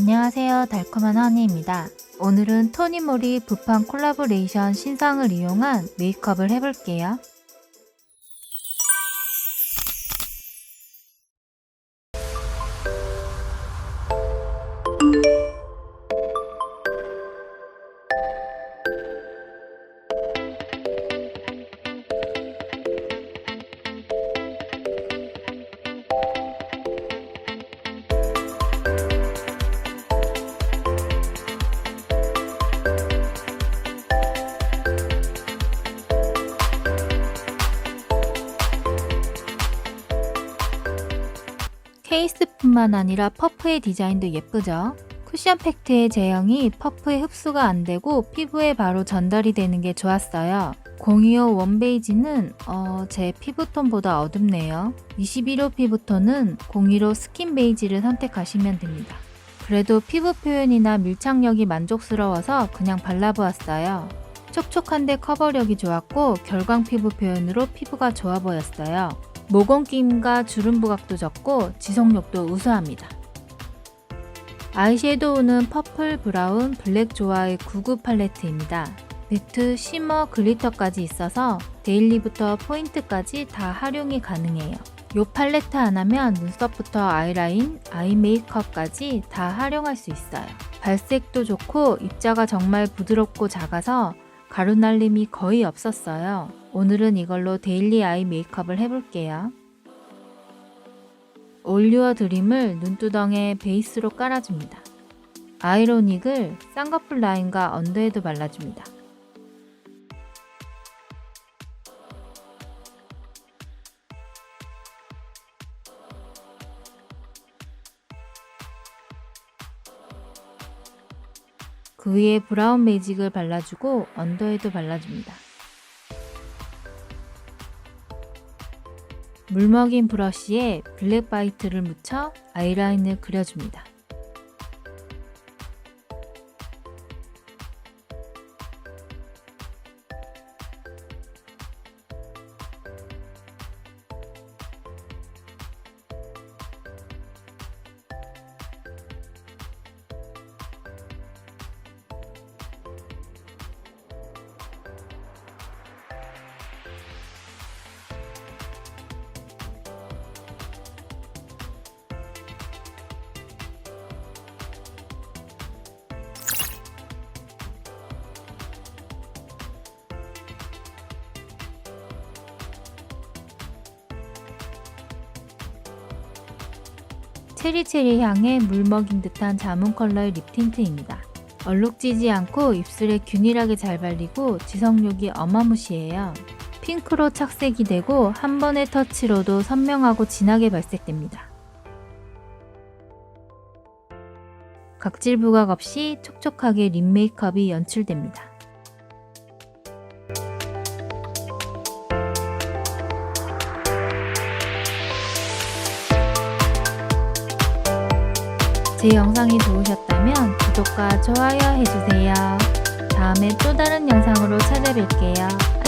안녕하세요. 달콤한 허니입니다. 오늘은 토니모리 부판 콜라보레이션 신상을 이용한 메이크업을 해볼게요. 케이스뿐만 아니라 퍼프의 디자인도 예쁘죠? 쿠션 팩트의 제형이 퍼프에 흡수가 안 되고 피부에 바로 전달이 되는 게 좋았어요. 025 원베이지는 어, 제 피부톤보다 어둡네요. 21호 피부톤은 015 스킨 베이지를 선택하시면 됩니다. 그래도 피부 표현이나 밀착력이 만족스러워서 그냥 발라보았어요. 촉촉한데 커버력이 좋았고 결광 피부 표현으로 피부가 좋아 보였어요. 모공김과 주름 부각도 적고 지속력도 우수합니다. 아이섀도우는 퍼플, 브라운, 블랙 조화의 99 팔레트입니다. 매트, 쉬머, 글리터까지 있어서 데일리부터 포인트까지 다 활용이 가능해요. 이 팔레트 하나면 눈썹부터 아이라인, 아이 메이크업까지 다 활용할 수 있어요. 발색도 좋고 입자가 정말 부드럽고 작아서 가루 날림이 거의 없었어요. 오늘은 이걸로 데일리 아이 메이크업을 해볼게요. 올리워 드림을 눈두덩에 베이스로 깔아줍니다. 아이로닉을 쌍꺼풀 라인과 언더에도 발라줍니다. 그 위에 브라운 매직을 발라주고 언더에도 발라줍니다. 물먹인 브러쉬에 블랙 바이트를 묻혀 아이라인을 그려줍니다. 체리체리 향의 물먹인 듯한 자몽 컬러의 립 틴트입니다. 얼룩지지 않고 입술에 균일하게 잘 발리고 지속력이 어마무시해요. 핑크로 착색이 되고 한 번의 터치로도 선명하고 진하게 발색됩니다. 각질 부각 없이 촉촉하게 립 메이크업이 연출됩니다. 제 영상이 좋으셨다면 구독과 좋아요 해주세요. 다음에 또 다른 영상으로 찾아뵐게요.